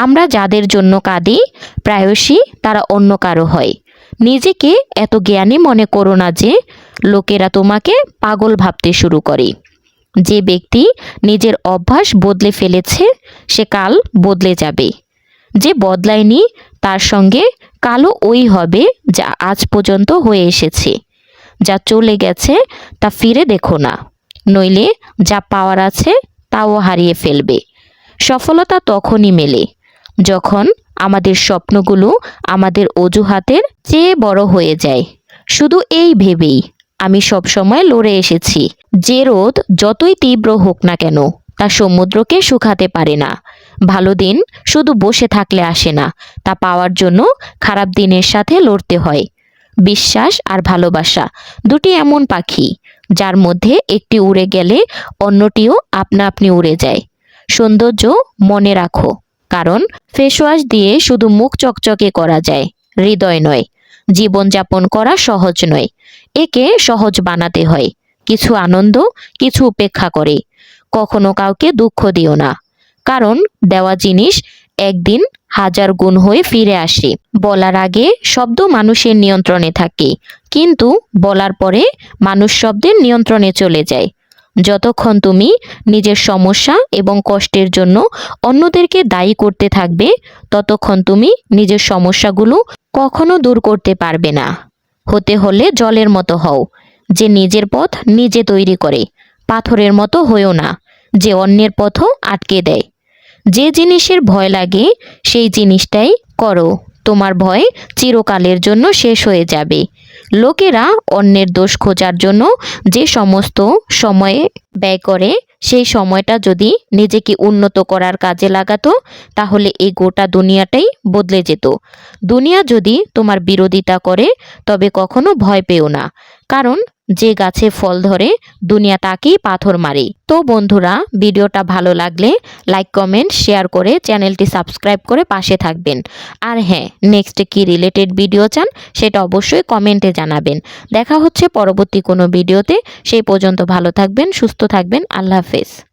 আমরা যাদের জন্য কাঁদি প্রায়শই তারা অন্য কারও হয়। নিজেকে এত জ্ঞানী মনে করো না যে, লোকেরা তোমাকে পাগল ভাবতে শুরু করে। যে ব্যক্তি নিজের অভ্যাস বদলে ফেলেছে, সে কাল বদলে যাবে। যে বদলায়নি, তার সঙ্গে কালো ওই হবে যা আজ পর্যন্ত হয়ে এসেছে। যা চলে গেছে, তা ফিরে দেখো না। নইলে যা পাওয়ার আছে, তাও হারিয়ে ফেলবে। সফলতা তখনই মেলে। যখন আমাদের স্বপ্নগুলো আমাদের অজুহাতের চেয়ে বড় হয়ে যায়। শুধু এই ভেবেই আমি সবসময় লড়ে এসেছি। যে রোদ যতই তীব্র হোক না কেন, তা সমুদ্রকে শুকাতে পারে না। ভালো দিন শুধু বসে থাকলে আসে না, তা পাওয়ার জন্য খারাপ দিনের সাথে লড়তে হয়। বিশ্বাস আর ভালোবাসা দুটি এমন পাখি, যার মধ্যে একটি উড়ে গেলে অন্যটিও আপনা আপনি উড়ে যায়। সৌন্দর্য মনে রাখো। কারণ ফেসওয়াশ দিয়ে শুধু মুখ চকচকে করা যায়, হৃদয় নয়। জীবনযাপন করা সহজ নয়। একে সহজ বানাতে হয়। কিছু আনন্দ, কিছু উপেক্ষা করে। কখনো কাউকে দুঃখ দিও না। কারণ দেওয়া জিনিস একদিন হাজার গুণ হয়ে ফিরে আসে। বলার আগে শব্দ মানুষের নিয়ন্ত্রণে থাকে। কিন্তু বলার পরে মানুষ শব্দের নিয়ন্ত্রণে চলে যায়। যতক্ষণ তুমি নিজের সমস্যা এবং কষ্টের জন্য অন্যদেরকে দায়ী করতে থাকবে, ততক্ষণ তুমি নিজের সমস্যাগুলো কখনো দূর করতে পারবে না। হতে হলে জলের মতো হও, যে নিজের পথ নিজে তৈরি করে, পাথরের মতো হয়েও না, যে অন্যের পথও আটকে দেয়। যে জিনিসের ভয় লাগে, সেই জিনিসটাই করো, তোমার ভয় চিরকালের জন্য শেষ হয়ে যাবে। লোকেরা অন্যের দোষ খোঁজার জন্য যে সমস্ত সময়ে ব্যয় করে, সেই সময়টা যদি নিজেকে উন্নত করার কাজে লাগাতো, তাহলে এই গোটা দুনিয়াটাই বদলে যেত। দুনিয়া যদি তোমার বিরোধিতা করে, তবে কখনো ভয় পেও না। কারণ যে গাছে ফল ধরে, দুনিয়া তাকেই পাথর মারে। তো বন্ধুরা, ভিডিওটা ভালো লাগলে লাইক, কমেন্ট, শেয়ার করে চ্যানেলটি সাবস্ক্রাইব করে পাশে থাকবেন। আর হ্যাঁ নেক্সট কি রিলেটেড ভিডিও চান, সেটা অবশ্যই কমেন্টে জানাবেন। দেখা হচ্ছে পরবর্তী কোনো ভিডিওতে। সেই পর্যন্ত ভালো থাকবেন, সুস্থ থাকবেন। আল্লাহ হাফেজ।